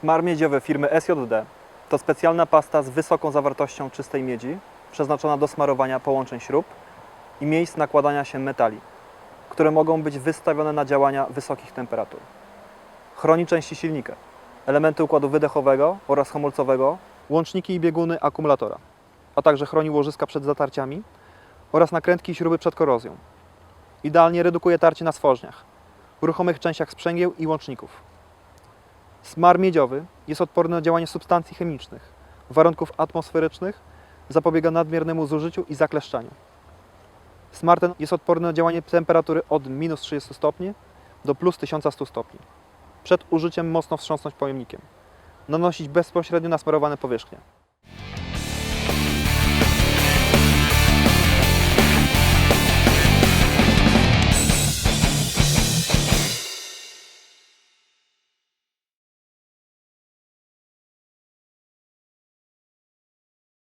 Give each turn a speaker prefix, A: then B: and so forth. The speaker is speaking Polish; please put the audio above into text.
A: Smar miedziowy firmy SJD to specjalna pasta z wysoką zawartością czystej miedzi, przeznaczona do smarowania połączeń śrub i miejsc nakładania się metali, które mogą być wystawione na działania wysokich temperatur. Chroni części silnika, elementy układu wydechowego oraz hamulcowego, łączniki i bieguny akumulatora, a także chroni łożyska przed zatarciami oraz nakrętki i śruby przed korozją. Idealnie redukuje tarcie na stworzniach, w ruchomych częściach sprzęgieł i łączników. Smar miedziowy jest odporny na działanie substancji chemicznych, warunków atmosferycznych, zapobiega nadmiernemu zużyciu i zakleszczaniu. Smar ten jest odporny na działanie temperatury od minus 30 stopni do plus 1100 stopni. Przed użyciem mocno wstrząsnąć pojemnikiem. Nanosić bezpośrednio na smarowane powierzchnie.